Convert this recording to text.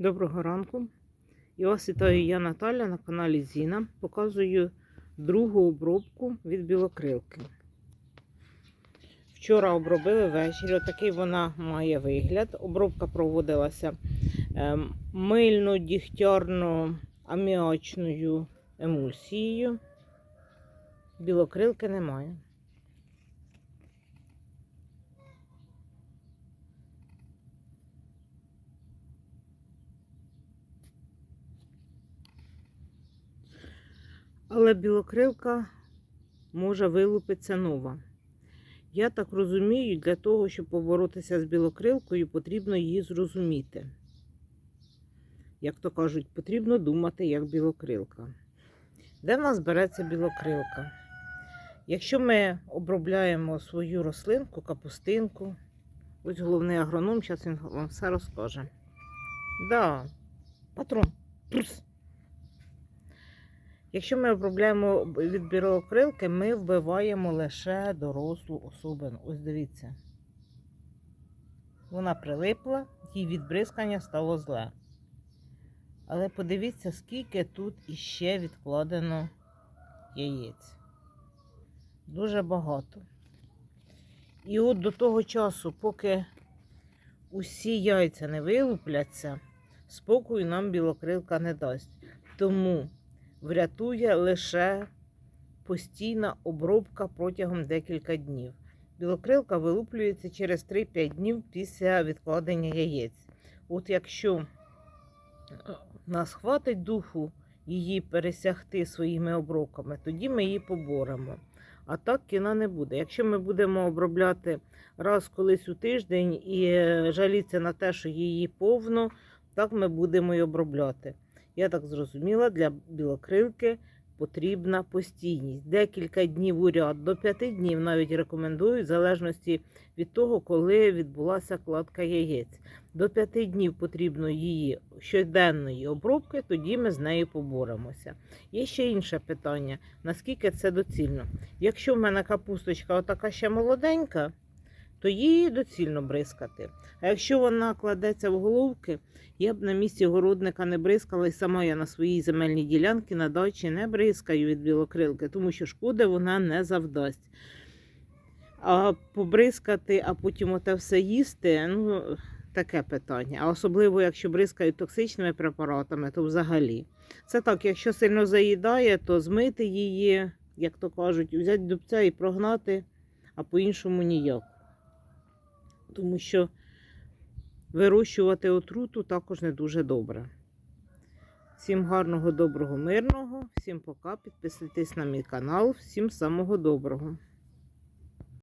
Доброго ранку. І вас вітаю я Наталя на каналі Зіна. Показую другу обробку від білокрилки. Вчора обробили ввечері. Отакий вона має вигляд. Обробка проводилася ем, мильно-дігтярно-аміачною емульсією. Білокрилки немає. Але білокрилка може вилупитися нова. Я так розумію, для того, щоб поборотися з білокрилкою, потрібно її зрозуміти. Як то кажуть, потрібно думати як білокрилка. Де в нас береться білокрилка? Якщо ми обробляємо свою рослинку, капустинку, ось головний агроном, зараз він вам все розкаже. Да, патрон. Якщо ми обробляємо від білокрилки, ми вбиваємо лише дорослу особину. Ось дивіться. Вона прилипла, їй відбризкання стало зле. Але подивіться, скільки тут іще відкладено яєць. Дуже багато. І от до того часу, поки усі яйця не вилупляться, спокою нам білокрилка не дасть. Тому врятує лише постійна обробка протягом декілька днів. Білокрилка вилуплюється через 3-5 днів після відкладення яєць. От якщо нас хватить духу її пересягти своїми обробками, тоді ми її поборемо. А так кіна не буде. Якщо ми будемо обробляти раз колись у тиждень і жалітися на те, що її повно, так ми будемо і обробляти. Я так зрозуміла, для білокрилки потрібна постійність. Декілька днів у ряд, до п'яти днів навіть рекомендують, в залежності від того, коли відбулася кладка яєць. До п'яти днів потрібно її щоденної обробки, тоді ми з нею поборемося. Є ще інше питання: наскільки це доцільно? Якщо в мене капусточка отака ще молоденька, то її доцільно бризкати. А якщо вона кладеться в головки, я б на місці городника не бризкала, і сама я на своїй земельній ділянці на дачі не бризкаю від білокрилки, тому що шкоди вона не завдасть. А побризкати, а потім оте все їсти, ну, таке питання. А особливо, якщо бризкають токсичними препаратами, то взагалі. Це так, якщо сильно заїдає, то змити її, як то кажуть, взяти дубця і прогнати, а по-іншому ніяк. Тому що вирощувати отруту також не дуже добре. Всім гарного, доброго, мирного, всім пока. Підписуйтесь на мій канал. Всім самого доброго.